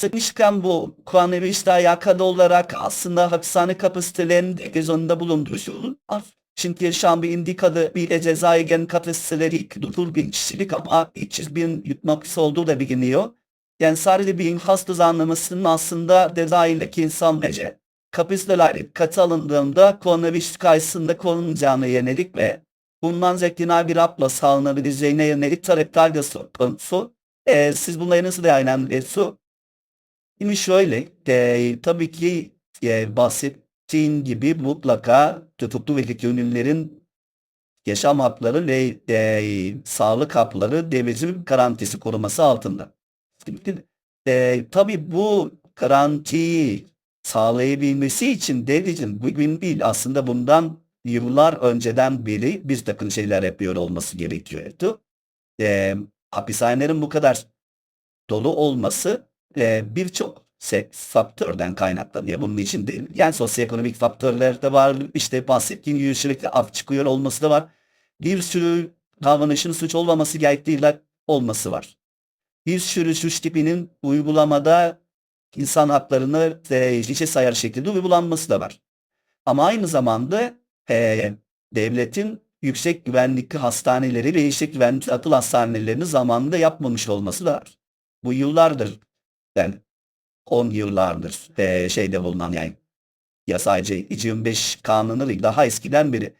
Sıkışkan bu koronavirüsle alakalı olarak aslında hapishane kapasitelerini de göz önünde bulunduruşulur. Çünkü şu an bir indikalı cezai gen kapasiteleri 9 bin kişilik ama 300 bin yutmak olduğu da biliniyor. Yani sadece bir infaz düzenlemesinin aslında cezaevindeki insanları kapasiteler katı alındığında koronavirüs karşısında korunacağına yönelik ve bundan zevkine bir rapla sağlanabileceğine yönelik talepler de söz konusu. Ee, siz bunları nasıl değerlendiriyorsunuz? Şimdi şöyle, e, tabii ki e, bahsettiğin gibi mutlaka tutuklu ve gönüllülerin yaşam hakları ve e, sağlık hakları devletin garantisi koruması altında. Şimdi, e, tabii bu garantiyi sağlayabilmesi için devletin bugün değil aslında bundan yıllar önceden beri bir takım şeyler yapıyor olması gerekiyordu. E, hapishanelerin bu kadar dolu olması e, birçok faktörden kaynaklanıyor. Bunun için değil. Yani sosyoekonomik faktörler de var. İşte bahsettiğim gibi sürekli af çıkıyor olması da var. Bir sürü davranışın suç olmaması gerektiğiyle olması var. Bir sürü suç tipinin uygulamada insan haklarını e, hiçe sayar şekilde uygulanması da var. Ama aynı zamanda e, devletin yüksek güvenlikli hastaneleri ve yüksek güvenlikli akıl hastanelerini zamanında yapmamış olması da var. Bu yıllardır yani 10 yıllardır e, şeyde bulunan yani ya sadece 25 kanunu daha eskiden beri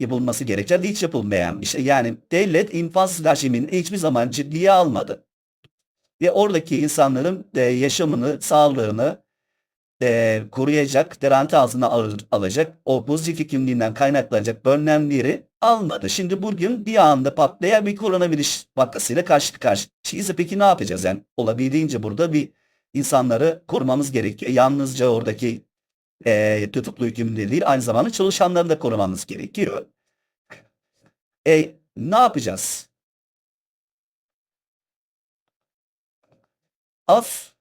yapılması gereken hiç yapılmayan bir şey. Yani devlet infaz rejimini hiçbir zaman ciddiye almadı. Ve oradaki insanların e, yaşamını, sağlığını e, koruyacak, garanti altına al- alacak, o pozitif kimliğinden kaynaklanacak önlemleri almadı. Şimdi bugün bir anda patlayan bir koronavirüs vakasıyla karşı karşıyayız. Peki ne yapacağız? Yani olabildiğince burada bir insanları korumamız gerekiyor. Yalnızca oradaki e, tutuklu hükümlü değil, aynı zamanda çalışanları da korumamız gerekiyor. E, ne yapacağız? Af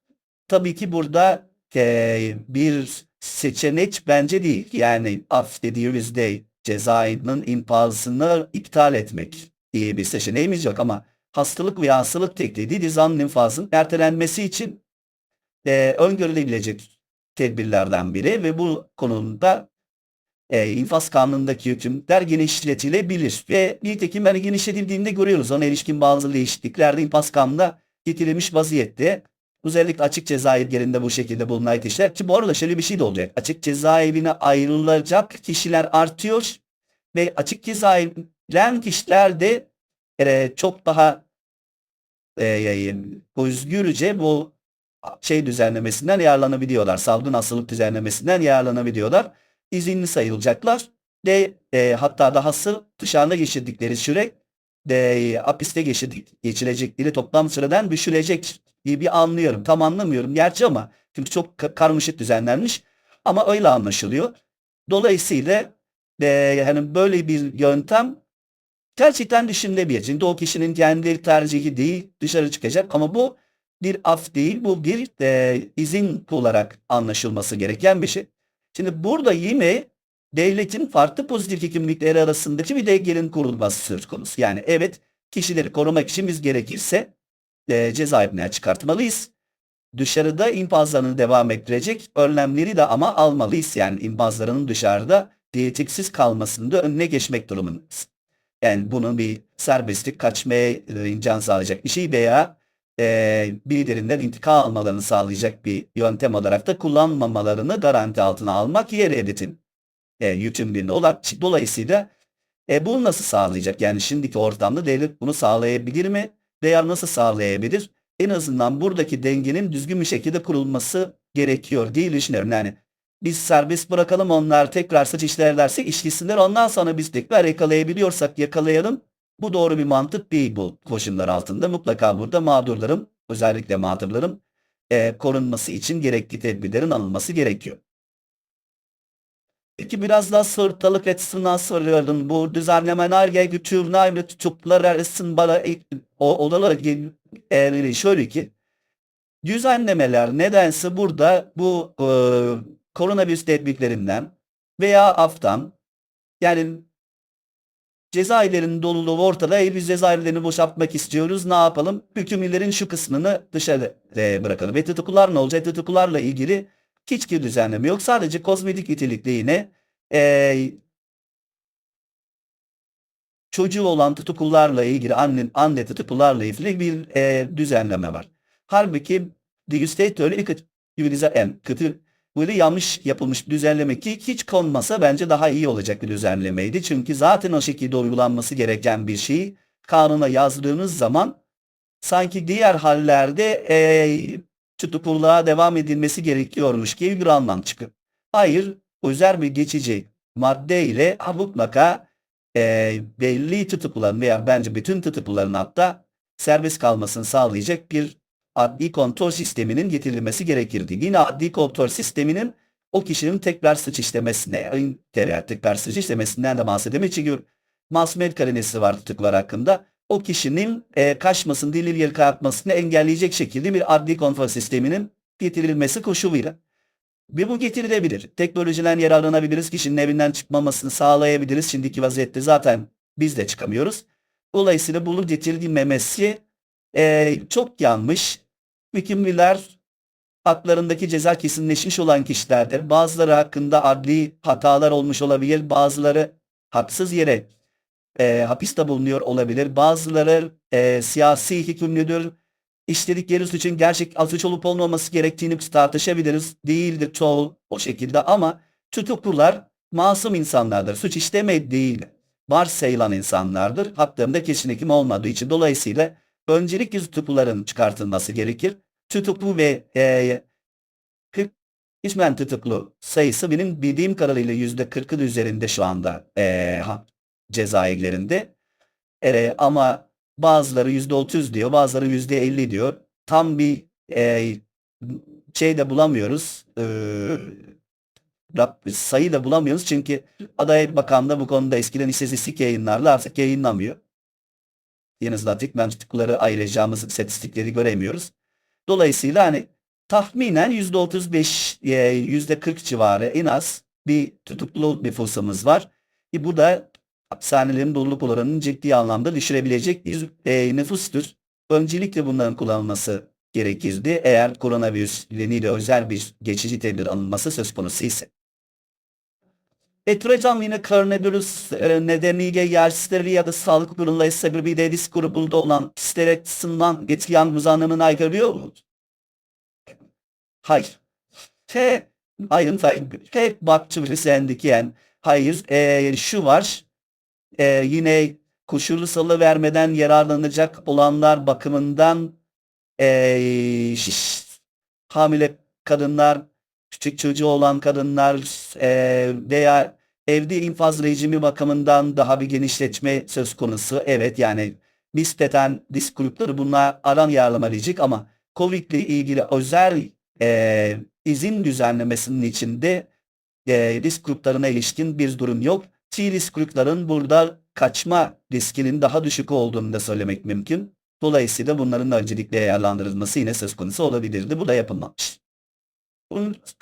tabii ki burada e, bir seçenek bence değil. Yani af dediğimizde cezaevinin infazını iptal etmek diye bir seçeneğimiz yok ama hastalık veya hastalık teklidi cezanın infazının ertelenmesi için e, öngörülebilecek tedbirlerden biri ve bu konuda e, infaz kanunundaki hükümler genişletilebilir ve nitekim yani genişletildiğinde görüyoruz. Ona ilişkin bazı değişikliklerde infaz kanununa getirilmiş vaziyette. Özellikle açık cezaevlerinde bu şekilde bulunan kişiler ki bu arada şöyle bir şey de olacak. Açık cezaevine ayrılacak kişiler artıyor ve açık cezaevilen kişiler de e, çok daha e, özgürce bu şey düzenlemesinden yararlanabiliyorlar. Salgın hastalık düzenlemesinden yararlanabiliyorlar. İzinli sayılacaklar ve e, hatta dahası dışarıda geçirdikleri süre de hapiste geçirdik, geçirecekleri toplam süreden düşürecek gibi anlıyorum. Tam anlamıyorum gerçi ama çünkü çok ka- karmaşık düzenlenmiş ama öyle anlaşılıyor. Dolayısıyla e, hani böyle bir yöntem gerçekten düşünülebilir. Şimdi o kişinin kendi tercihi değil dışarı çıkacak ama bu bir af değil bu bir e, izin olarak anlaşılması gereken bir şey. Şimdi burada yine devletin farklı pozitif kimlikleri arasındaki bir dengenin kurulması söz konusu. Yani evet kişileri korumak için biz gerekirse e, cezaevinden çıkartmalıyız. Dışarıda infazlarını devam ettirecek önlemleri de ama almalıyız. Yani infazlarının dışarıda diyetiksiz kalmasını da önüne geçmek durumundayız. Yani bunun bir serbestlik kaçmaya e, imkan sağlayacak bir şey veya e, birilerinden intikam almalarını sağlayacak bir yöntem olarak da kullanmamalarını garanti altına almak yer editin e, yükümlülüğünde olan. Dolayısıyla e, bunu nasıl sağlayacak? Yani şimdiki ortamda devlet bunu sağlayabilir mi? Veya nasıl sağlayabilir? En azından buradaki dengenin düzgün bir şekilde kurulması gerekiyor diye düşünüyorum. Yani biz serbest bırakalım onlar tekrar suç işlerlerse işlesinler ondan sonra biz tekrar yakalayabiliyorsak yakalayalım. Bu doğru bir mantık değil bu koşullar altında. Mutlaka burada mağdurların özellikle mağdurların e, korunması için gerekli tedbirlerin alınması gerekiyor. Peki biraz daha sırtalık açısından soruyorum. Bu düzenlemeler gerektiğine ve tutuklular arasında olarak e, şöyle ki düzenlemeler nedense burada bu e, koronavirüs tedbirlerinden veya aftan yani Cezaevlerinin doluluğu ortada. E biz cezaevlerini boşaltmak istiyoruz. Ne yapalım? Hükümlülerin şu kısmını dışarı bırakalım. Ve tutuklular ne olacak? Tutuklularla ilgili hiçbir düzenleme yok. Sadece kozmetik nitelikli yine e, çocuğu olan tutuklularla ilgili anne, anne tutuklularla ilgili bir e, düzenleme var. Halbuki state öyle en kötü böyle yanlış yapılmış düzenleme ki hiç konmasa bence daha iyi olacak bir düzenlemeydi. Çünkü zaten o şekilde uygulanması gereken bir şeyi kanuna yazdığınız zaman sanki diğer hallerde e, tutukluluğa devam edilmesi gerekiyormuş gibi bir anlam çıkıyor. Hayır, özel bir geçici madde ile mutlaka e, belli tutukluların veya bence bütün tutukluların hatta serbest kalmasını sağlayacak bir adli kontrol sisteminin getirilmesi gerekirdi. Yine adli kontrol sisteminin o kişinin tekrar suç işlemesine, tekrar suç işlemesinden de bahsedemeyiz. Çünkü masumiyet karinesi var tutuklar hakkında. O kişinin e, kaçmasını, delil yer kalkmasını engelleyecek şekilde bir adli kontrol sisteminin getirilmesi koşuluyla. Ve bu getirilebilir. Teknolojiden yararlanabiliriz. Kişinin evinden çıkmamasını sağlayabiliriz. Şimdiki vaziyette zaten biz de çıkamıyoruz. Dolayısıyla bunu getirilmemesi e, çok yanlış. Hükümlüler haklarındaki ceza kesinleşmiş olan kişilerdir. Bazıları hakkında adli hatalar olmuş olabilir. Bazıları haksız yere e, hapiste bulunuyor olabilir. Bazıları e, siyasi hükümlüdür. İşledikleri suçun gerçek suç olup olmaması gerektiğini tartışabiliriz. Değildir çoğu o şekilde ama tutuklular masum insanlardır. Suç işleme değil. Varsayılan insanlardır. Haklarında kesinlikle olmadığı için dolayısıyla öncelikle tutukluların çıkartılması gerekir. Tutuklu ve e, 40 ismen tutuklu sayısı benim bildiğim kadarıyla yüzde 40'ın üzerinde şu anda e, cezaevlerinde. E, ama bazıları yüzde 30 diyor, bazıları yüzde 50 diyor. Tam bir e, şey de bulamıyoruz. E, sayı da bulamıyoruz çünkü Adalet Bakanlığı bu konuda eskiden istatistik yayınlarla artık yayınlamıyor. Yeni statik mantıkları ayıracağımız istatistikleri göremiyoruz. Dolayısıyla hani tahminen %35, %40 civarı en az bir tutuklu nüfusumuz var. E bu da hapishanelerin doluluk oranını ciddi anlamda düşürebilecek bir e, nüfustur. Öncelikle bunların kullanılması gerekirdi eğer koronavirüs nedeniyle özel bir geçici tedbir alınması söz konusu ise. Etrojam yine koronavirüs e, nedeniyle yersizleri ya da sağlık kurulları sebebiyle risk grubunda olan kişiler açısından getirilen uzanımını aykırıyor mu? Hayır. He, hayır, hayır. Hep baktım sendeki yani. Hayır, e, şu var. E, yine koşullu salı vermeden yararlanacak olanlar bakımından e, şiş, hamile kadınlar, küçük çocuğu olan kadınlar e, veya evde infaz rejimi bakımından daha bir genişletme söz konusu. Evet yani nispeten risk grupları bunlar aran yararlanabilecek ama Covid ile ilgili özel e, izin düzenlemesinin içinde e, risk gruplarına ilişkin bir durum yok. T risk grupların burada kaçma riskinin daha düşük olduğunu da söylemek mümkün. Dolayısıyla bunların öncelikle ayarlandırılması yine söz konusu olabilirdi. Bu da yapılmamış.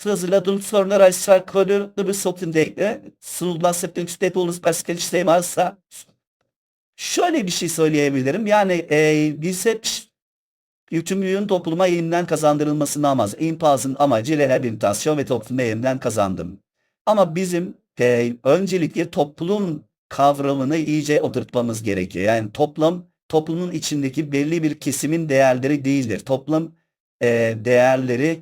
Hazırladığım sorular aşağı yukarı bir sotindeydi. Sunulan septik staples başka şey varsa şöyle bir şey söyleyebilirim. Yani e, biz hep yükümlülüğün topluma yeniden kazandırılmasını amaz. İmpazın amacı rehabilitasyon ve topluma yeniden kazandım. Ama bizim e, öncelikle toplum kavramını iyice oturtmamız gerekiyor. Yani toplum toplumun içindeki belli bir kesimin değerleri değildir. Toplum e, değerleri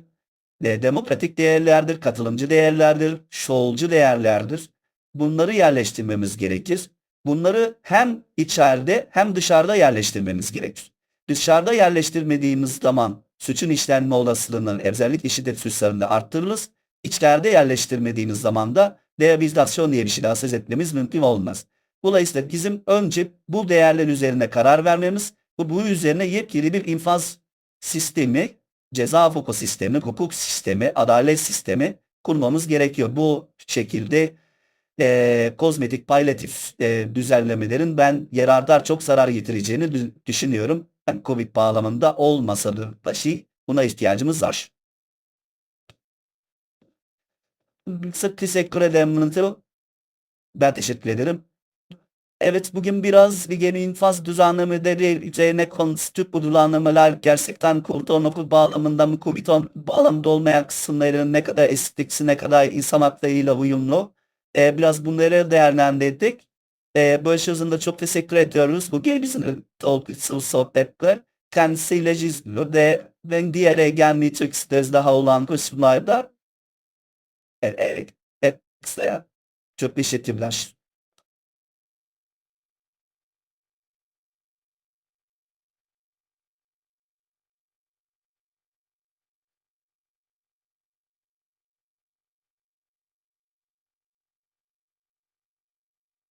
e, demokratik değerlerdir, katılımcı değerlerdir, şovcu değerlerdir. Bunları yerleştirmemiz gerekir. Bunları hem içeride hem dışarıda yerleştirmemiz gerekir. Dışarıda yerleştirmediğimiz zaman suçun işlenme olasılığının özellikle şiddet suçlarında arttırırız. İçeride yerleştirmediğimiz zaman da rehabilitasyon diye bir şey daha söz etmemiz mümkün olmaz. Dolayısıyla bizim önce bu değerler üzerine karar vermemiz, bu, bu üzerine yepyeni bir infaz sistemi, ceza hukuku sistemi, hukuk sistemi, adalet sistemi kurmamız gerekiyor. Bu şekilde e, kozmetik palyatif e, düzenlemelerin ben yararlar çok zarar getireceğini düşünüyorum. Yani Covid bağlamında olmasa da başı buna ihtiyacımız var. Teşekkür ederim. Ben teşekkür ederim. Evet bugün biraz bir yeni infaz düzenlemeleri üzerine konuştuk. Bu düzenlemeler gerçekten kurduğun okul bağlamında mı, kubiton bağlamında olmayan kısımların ne kadar estetiksi, ne kadar insan haklarıyla uyumlu. Ee, biraz bunları değerlendirdik. Ee, Barış Özün'de çok teşekkür ediyoruz. Bu bizim olgusu sohbetler. Kendisiyle izliyor ve ben diğer egenli çok isteriz daha olan kısımlarda. Evet, evet, evet, çok teşekkürler.